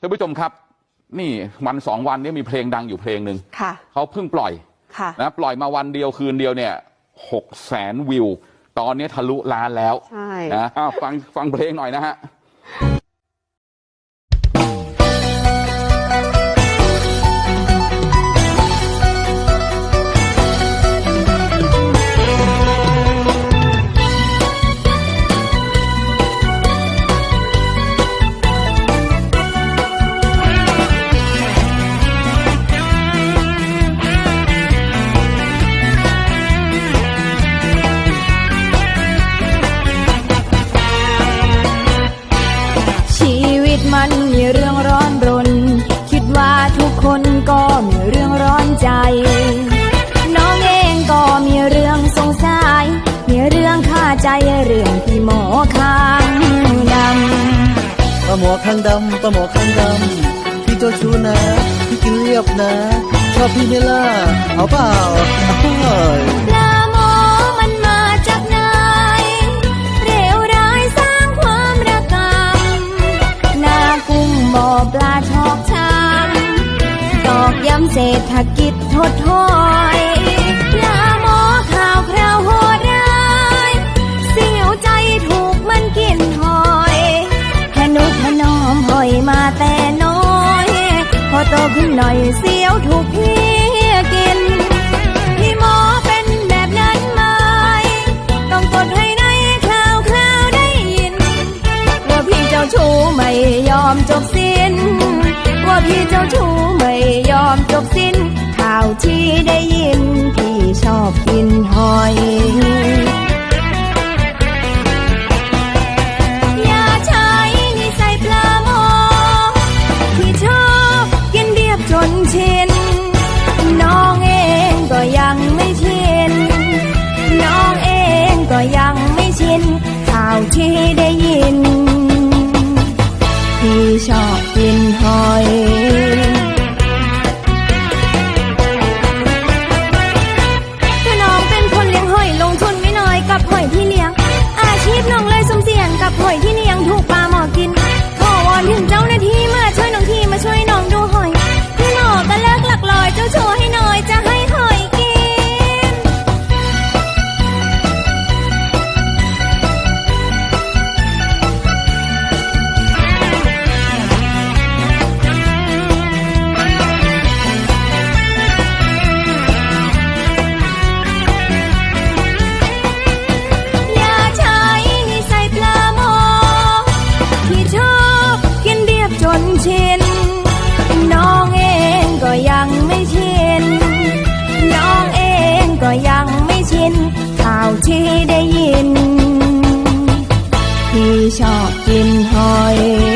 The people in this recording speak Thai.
ท่านผู้ชมครับนี่วันสองวันนี้มีเพลงดังอยู่เพลงหนึ่งค่ะเขาเพิ่งปล่อยค่ะนะปล่อยมาวันเดียวคืนเดียวเนี่ยหกแสนวิว ตอนนี้ทะลุล้านแล้วใช่นะอ้าวฟังฟังเพลงหน่อยนะฮะ มันมีเรื่องร้อนรน คิดว่าทุกคนก็มีเรื่องร้อนใจ น้องเองก็มีเรื่องสงสัย มีเรื่องคาใจเรื่องที่หมอข้างดำปลาหมอข้างดำปลาหมอข้างดำพี่เจ้าชู้นะ พี่กินเรียบนะ ชอบพี่ไหมล่ะเอาเปล่าเอ้ยปลา ษฐกิจถดถอยปลาหมอข่าวคราวโหดร้ายเสียวใจถูกมันกินหอยขนุขนอมหอยมาแต่น้อย พอโตขึ้นหน่อยเสียวถูกพี่กิน พี่หมอเป็นแบบนั้นไหม ต้องกดให้ในคราวคราวได้ยิน ว่าพี่เจ้าชู้ไม่ยอมจบสิ้น ว่าพี่เจ้าชู้ไม่ยอมจบสิ้น ข่าวที่ได้ยิน พี่ชอบกินหอยอย่าใช้นิสัยปลาหมอที่ชอบกินเรียบจนชินน้องเองก็ยังไม่ชิน น้องเองก็ยังไม่ชิน ข่าวที่ได้ยิน พี่ชอบ ชอบกินหอย